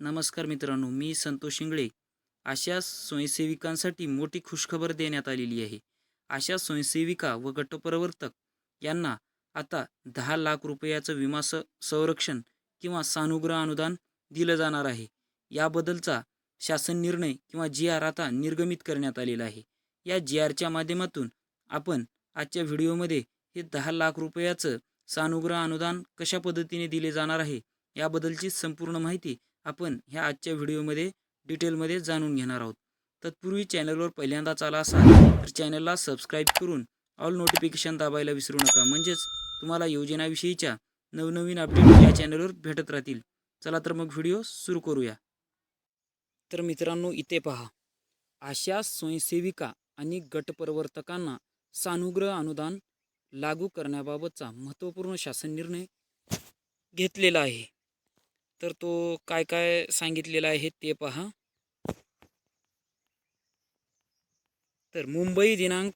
नमस्कार मित्रांनो मी संतोष इंगळे अशा स्वयंसेविकांसाठी मोठी खुशखबर देण्यात आलेली आहे. अशा स्वयंसेविका व गटप्रवर्तक यांना आता दहा लाख रुपयाचं विमा स संरक्षण किंवा सानुग्रह अनुदान दिलं जाणार आहे. याबद्दलचा शासन निर्णय किंवा जी आर आता निर्गमित करण्यात आलेला आहे. या जी आरच्या माध्यमातून आपण आजच्या व्हिडिओमध्ये हे दहा लाख रुपयाचं सानुग्रह अनुदान कशा पद्धतीने दिले जाणार आहे याबद्दलची संपूर्ण माहिती आपण ह्या आजच्या व्हिडिओमध्ये डिटेलमध्ये जाणून घेणार आहोत. तत्पूर्वी चॅनलवर पहिल्यांदाच आला असाल तर चॅनलला सबस्क्राईब करून ऑल नोटिफिकेशन दाबायला विसरू नका. म्हणजेच तुम्हाला योजनाविषयीच्या नवनवीन अपडेट या चॅनलवर भेटत राहतील. चला तर मग व्हिडिओ सुरू करूया. तर मित्रांनो इथे पहा. अशा स्वयंसेविका आणि गटप्रवर्तकांना सानुग्रह अनुदान लागू करण्याबाबतचा महत्त्वपूर्ण शासन निर्णय घेतलेला आहे. तर तो काय काय सांगितलेला आहे ते पहा. तर मुंबई दिनांक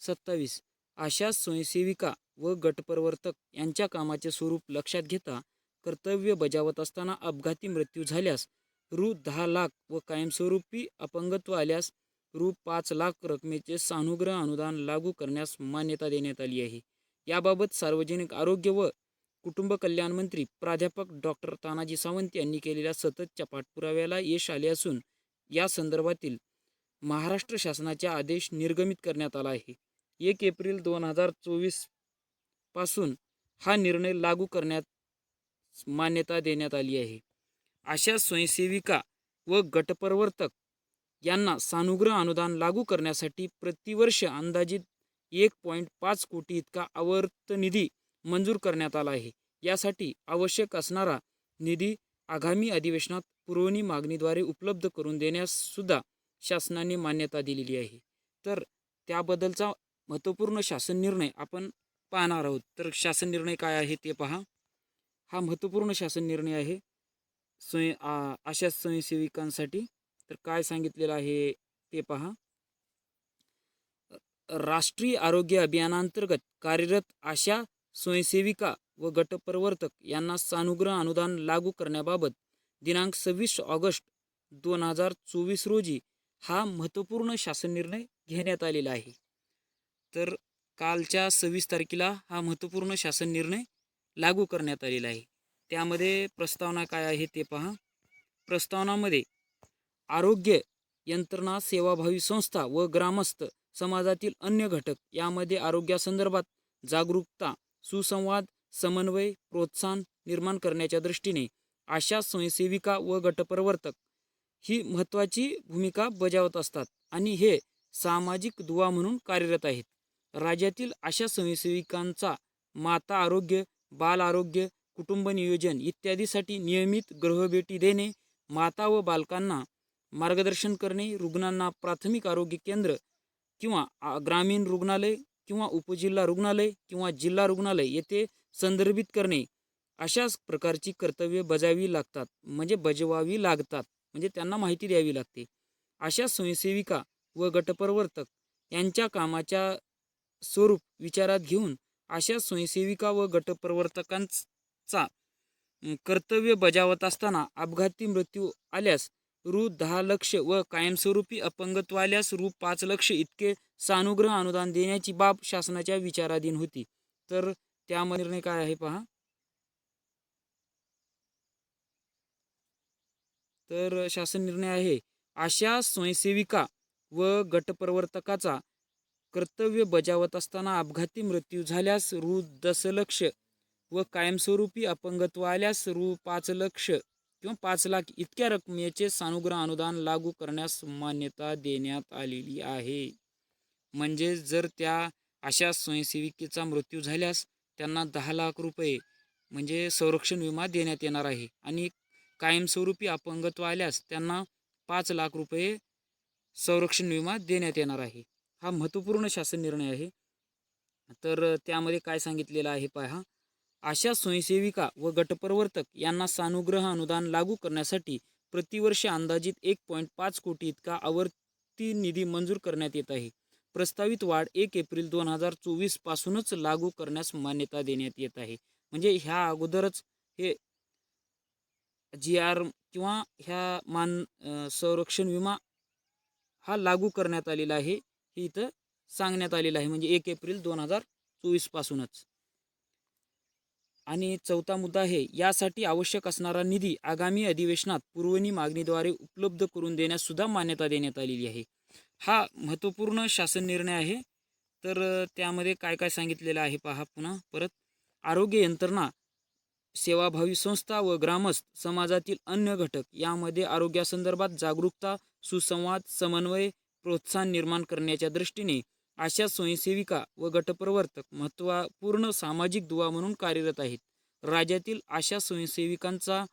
सत्तावीस. अशा स्वयंसेविका व गटप्रवर्तक यांच्या कामाचे स्वरूप लक्षात घेता कर्तव्य बजावत असताना अपघाती मृत्यू झाल्यास रु. दहा लाख व कायमस्वरूपी अपंगत्व आल्यास रु. पाच लाख रकमेचे सानुग्रह अनुदान लागू करण्यास मान्यता देण्यात आली आहे. याबाबत सार्वजनिक आरोग्य व कुटुंब कल्याण मंत्री प्राध्यापक डॉक्टर तानाजी सावंत यांनी केलेल्या सततच्या पाठपुराव्याला यश आले असून या संदर्भातील महाराष्ट्र शासनाचा आदेश निर्गमित करण्यात आला आहे. एक एप्रिल दोन हजार चोवीसपासून हा निर्णय लागू करण्यात मान्यता देण्यात आली आहे. अशा स्वयंसेविका व गटप्रवर्तक यांना सानुग्रह अनुदान लागू करण्यासाठी प्रतिवर्ष अंदाजित एक पॉईंट पाच कोटी इतका आवर्त निधी मंजूर करण्यात आला आहे. यासाठी आवश्यक असणारा निधी आगामी अधिवेशनात पुरवणी मागणीद्वारे उपलब्ध करून देण्यास सुद्धा शासनाने मान्यता दिलेली आहे. तर त्याबद्दलचा महत्त्वपूर्ण शासन निर्णय आपण पाहणार आहोत. तर शासन निर्णय काय आहे ते पहा. हा महत्त्वपूर्ण शासन निर्णय आहे. स्वयं अशा स्वयंसेविकांसाठी. तर काय सांगितलेलं आहे ते पहा. राष्ट्रीय आरोग्य अभियानांतर्गत कार्यरत अशा स्वयंसेविका व गटप्रवर्तक यांना सानुग्रह अनुदान लागू करण्याबाबत दिनांक सव्वीस ऑगस्ट दोन हजार चोवीस रोजी हा महत्त्वपूर्ण शासन निर्णय घेण्यात आलेला आहे. तर कालच्या सव्वीस तारखेला हा महत्त्वपूर्ण शासन निर्णय लागू करण्यात आलेला आहे. त्यामध्ये प्रस्तावना काय आहे ते पहा. प्रस्तावनामध्ये आरोग्य यंत्रणा सेवाभावी संस्था व ग्रामस्थ समाजातील अन्य घटक यामध्ये आरोग्यासंदर्भात जागरूकता सुसंवाद समन्वय प्रोत्साहन निर्माण करण्याच्या दृष्टीने अशा स्वयंसेविका व गटप्रवर्तक ही महत्त्वाची भूमिका बजावत असतात आणि हे सामाजिक दुवा म्हणून कार्यरत आहेत. राज्यातील अशा स्वयंसेविकांचा माता आरोग्य बाल आरोग्य कुटुंब नियोजन इत्यादीसाठी नियमित गृहभेटी देणे माता व बालकांना मार्गदर्शन करणे रुग्णांना प्राथमिक आरोग्य केंद्र किंवा ग्रामीण रुग्णालय किंवा उपजिल्हा रुग्णालय किंवा जिल्हा रुग्णालय येथे संदर्भित करणे अशाच प्रकारची कर्तव्ये बजावी लागतात म्हणजे बजवावी लागतात म्हणजे त्यांना माहिती द्यावी लागते. अशा स्वयंसेविका व गटप्रवर्तक यांच्या कामाच्या स्वरूप विचारात घेऊन अशा स्वयंसेविका व गटप्रवर्तकांचा कर्तव्य बजावत असताना अपघाती मृत्यू आल्यास रु दहा लक्ष व कायमस्वरूपी अपंगत्वाल्यास रु पाच लक्ष इतके सानुग्रह अनुदान देण्याची बाब शासनाच्या विचाराधीन होती. तर त्यामध्ये निर्णय काय आहे पहा. तर शासन निर्णय आहे. अशा स्वयंसेविका व गटप्रवर्तकाचा कर्तव्य बजावत असताना अपघाती मृत्यू झाल्यास रु दशलक्ष व कायमस्वरूपी अपंगत्व आल्यास रु पाच लक्ष किंवा पाच लाख इतक्या रकमेचे सानुग्रह अनुदान लागू करण्यास मान्यता देण्यात आलेली आहे. म्हणजे जर त्या अशा स्वयंसेविकेचा मृत्यू झाल्यास त्यांना दहा लाख रुपये म्हणजे संरक्षण विमा देण्यात येणार आहे आणि कायमस्वरूपी अपंगत्व आल्यास त्यांना पाच लाख रुपये संरक्षण विमा देण्यात येणार आहे. हा महत्त्वपूर्ण शासन निर्णय आहे. तर त्यामध्ये काय सांगितलेलं आहे पहा. अशा स्वयंसेविका व गटप्रवर्तक यांना सानुग्रह अनुदान लागू करण्यासाठी प्रतिवर्ष अंदाजित एक पॉईंट पाच कोटी इतका आवर्ती निधी मंजूर करण्यात येत आहे. प्रस्तावित वाढ एक एप्रिल दोन हजार चोवीस पासूनच लागू करण्यास मान्यता देण्यात येत आहे. म्हणजे ह्या अगोदरच हे जी आर किंवा ह्या मान संरक्षण विमा हा लागू करण्यात आलेला आहे. हे इथं सांगण्यात आलेलं आहे. म्हणजे एक एप्रिल दोन हजार चोवीसपासूनच आणि चौथा मुद्दा आहे यासाठी आवश्यक असणारा निधी आगामी अधिवेशनात पुरवणी मागणीद्वारे उपलब्ध करून देण्याससुद्धा मान्यता देण्यात आलेली आहे. हा महत्त्वपूर्ण शासन निर्णय आहे. तर त्यामध्ये काय काय सांगितलेलं आहे पहा पुन्हा. परत आरोग्य यंत्रणा सेवाभावी संस्था व ग्रामस्थ समाजातील अन्य घटक यामध्ये आरोग्यासंदर्भात जागरूकता सुसंवाद समन्वय प्रोत्साहन निर्माण करण्याच्या दृष्टीने अशा स्वयंसेविका व गटप्रवर्तक महत्त्वपूर्ण सामाजिक दुवा म्हणून कार्यरत आहेत. राज्यातील अशा स्वयंसेविकांचा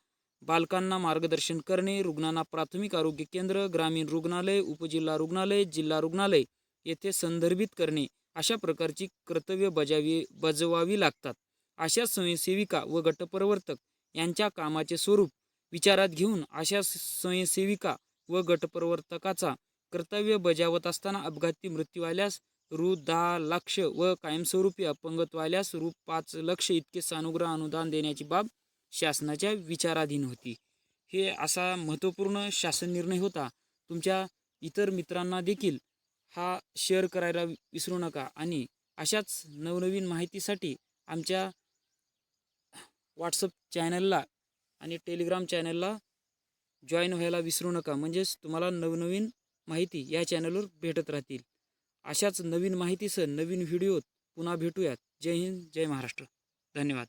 बालकांना मार्गदर्शन करणे रुग्णांना प्राथमिक आरोग्य केंद्र ग्रामीण रुग्णालय उपजिल्हा रुग्णालय जिल्हा रुग्णालय येथे संदर्भित करणे अशा प्रकारची कर्तव्य बजावी बजवावी लागतात. अशा स्वयंसेविका व गटप्रवर्तक यांच्या कामाचे स्वरूप विचारात घेऊन अशा स्वयंसेविका व गटप्रवर्तकाचा कर्तव्य बजावत असताना अपघाती मृत्यू आल्यास रु दहा लक्ष व कायमस्वरूपी अपंगत्वाल्यास रु पाच लक्ष इतके सानुग्रह अनुदान देण्याची बाब शासनाच्या विचाराधीन होती. हे असा महत्त्वपूर्ण शासन निर्णय होता. तुमच्या इतर मित्रांना देखील हा शेअर करायला विसरू नका आणि अशाच नवनवीन माहितीसाठी आमच्या व्हॉट्सअप चॅनलला आणि टेलिग्राम चॅनलला जॉईन व्हायला विसरू नका. म्हणजेच तुम्हाला नवनवीन माहिती या चॅनलवर भेटत राहतील. अशाच नवीन माहितीसह नवीन व्हिडिओत पुन्हा भेटूयात. जय हिंद जय महाराष्ट्र. धन्यवाद.